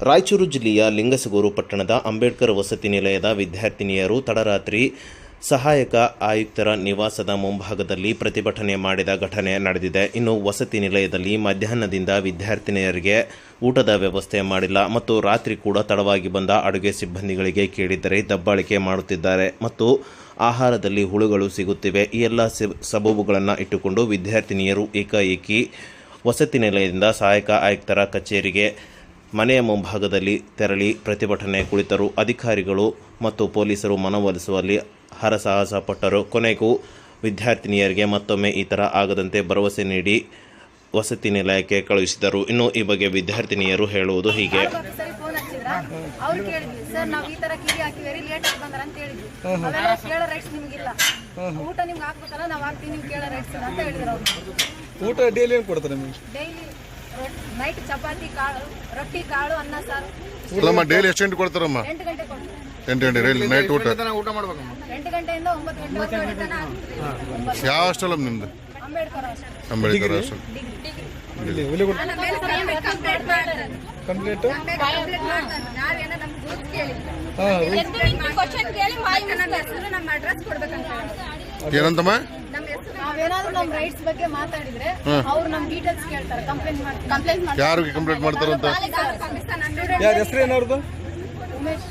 ರಾಯಚೂರು ಜಿಲ್ಲೆಯ ಲಿಂಗಸಗೂರು ಪಟ್ಟಣದ ಅಂಬೇಡ್ಕರ್ ವಸತಿ ನಿಲಯದ ವಿದ್ಯಾರ್ಥಿನಿಯರು ತಡರಾತ್ರಿ ಸಹಾಯಕ ಆಯುಕ್ತರ ನಿವಾಸದ ಮುಂಭಾಗದಲ್ಲಿ ಪ್ರತಿಭಟನೆ ಮಾಡಿದ ಘಟನೆ ನಡೆದಿದೆ. ಇನ್ನು ವಸತಿ ನಿಲಯದಲ್ಲಿ ಮಧ್ಯಾಹ್ನದಿಂದ ವಿದ್ಯಾರ್ಥಿನಿಯರಿಗೆ ಊಟದ ವ್ಯವಸ್ಥೆ ಮಾಡಿಲ್ಲ ಮತ್ತು ರಾತ್ರಿ ಕೂಡ ತಡವಾಗಿ ಬಂದ ಅಡುಗೆ ಸಿಬ್ಬಂದಿಗಳಿಗೆ ಕೇಳಿದರೆ ದಬ್ಬಾಳಿಕೆ ಮಾಡುತ್ತಿದ್ದಾರೆ ಮತ್ತು ಆಹಾರದಲ್ಲಿ ಹುಳುಗಳು ಸಿಗುತ್ತಿವೆ. ಈ ಎಲ್ಲ ಸಬಬುಗಳನ್ನು ಇಟ್ಟುಕೊಂಡು ವಿದ್ಯಾರ್ಥಿನಿಯರು ಏಕಾಏಕಿ ವಸತಿ ನಿಲಯದಿಂದ ಸಹಾಯಕ ಆಯುಕ್ತರ ಕಚೇರಿಗೆ ಮನೆಯ ಮುಂಭಾಗದಲ್ಲಿ ತೆರಳಿ ಪ್ರತಿಭಟನೆ ಕುಳಿತರು ಅಧಿಕಾರಿಗಳು ಮತ್ತು ಪೊಲೀಸರು ಮನವೊಲಿಸುವಲ್ಲಿ ಹರಸಾಹಸ ಪಟ್ಟರು ಕೊನೆಗೂ ವಿದ್ಯಾರ್ಥಿನಿಯರಿಗೆ ಮತ್ತೊಮ್ಮೆ ಈ ಥರ ಆಗದಂತೆ ಭರವಸೆ ನೀಡಿ ವಸತಿ ನಿಲಯಕ್ಕೆ ಕಳುಹಿಸಿದರು. ಇನ್ನು ಈ ಬಗ್ಗೆ ವಿದ್ಯಾರ್ಥಿನಿಯರು ಹೇಳುವುದು ಹೀಗೆ. ಸರಿ ಫೋನ್ ಅವ್ರು ಕೇಳಿದ್ವಿ ಸರ್ ನಾವ್ ಈ ತರ ಕಿವಿ ಹಾಕಿ ಲೇಟ್ ಆಗಿ ಬಂದಾರ ಅಂತ ಹೇಳಿದ್ವಿ. ಅವೆಲ್ಲ ಕೇಳೋ ರೈಟ್ಸ್ ನಿಮ್ಗಿಲ್ಲ. ಊಟ ನಿಮ್ಗೆ ಹಾಕ್ಬೇಕಲ್ಲ ನಾವ್ ಹಾಕ್ತೀವಿ ನಿಮ್ಗೆ ಕೇಳೋ ರೈಟ್ಸ್ ಅಂತ ಹೇಳಿದ್ರು ಅವ್ರು. ಊಟ ಡೈಲಿ ಏನು ಕೊಡ್ತಾರೆ ನಿಮಗೆ? ಡೈಲಿ ನೈಟ್ ಚಪಾತಿ ಕಾಳು ರೊಟ್ಟಿ ಕಾಳು ಅನ್ನ ಸಾರು. ಅಲ್ಲಮ್ಮ ಡೈಲಿ ಎಷ್ಟು ಗಂಟೆ ಕೊಡ್ತಾರಮ್ಮ? ಎಂಟು ಗಂಟೆ ಕೊಡ್ತಾರೆ. ಎಂಟು ಗಂಟೆ ಡೈಲಿ ನೈಟ್ ಊಟ ಎಂಟು ಗಂಟೆಯಿಂದ ಒಂಬತ್ತು ಗಂಟೆ ತನಕ ಆಗ್ತದೆ. ಯಾವ ಹಾಸ್ಟೆಲ್ ಅಮ್ಮ ನಿಮ್ದು? ಅಂಬೇಡ್ಕರ್ ಹಾಸ್ಟೆಲ್. ಅಂಬೇಡ್ಕರ್ ಹಾಸ್ಟೆಲ್. ನನ್ನ ಮೇಲೆ ಕಂಪ್ಲೇಂಟ್ ಕಂಪ್ಲೇಂಟ್ ಮಾಡ್ತಾರೆ. ಕಂಪ್ಲೀಟು? ಕಂಪ್ಲೇಂಟ್ ಮಾಡ್ತಾರೆ. ನಾವೇನೋ ನಮ್ಗೆ ಗುರುತು ಕೇಳಿದ್ವಿ. ಹಾಂ ಕ್ವಶನ್ ಕೇಳಿ. ಮಾಹಿತಿ ನಮ್ಮ ಹೆಸರು ನಮ್ಮ ಅಡ್ರೆಸ್ ಕೊಡ್ಬೇಕಂತ. ಏನಂತಮ್ಮ? ನಮ್ಮ ನಾವೇನಾದ್ರೂ ನಮ್ಮ ರೈಟ್ಸ್ ಬಗ್ಗೆ ಮಾತಾಡಿದ್ರೆ ಅವ್ರು ನಮ್ಮ ಡೀಟೇಲ್ಸ್ ಕೇಳ್ತಾರೆ. ಕಂಪ್ಲೇಂಟ್ ಯಾರಿಗೆ ಕಂಪ್ಲೇಂಟ್ ಮಾಡ್ತಾರಂತ? ಯಾರ ಹೆಸರು ಏನವ್ರದ್ದು ಉಮೇಶ್.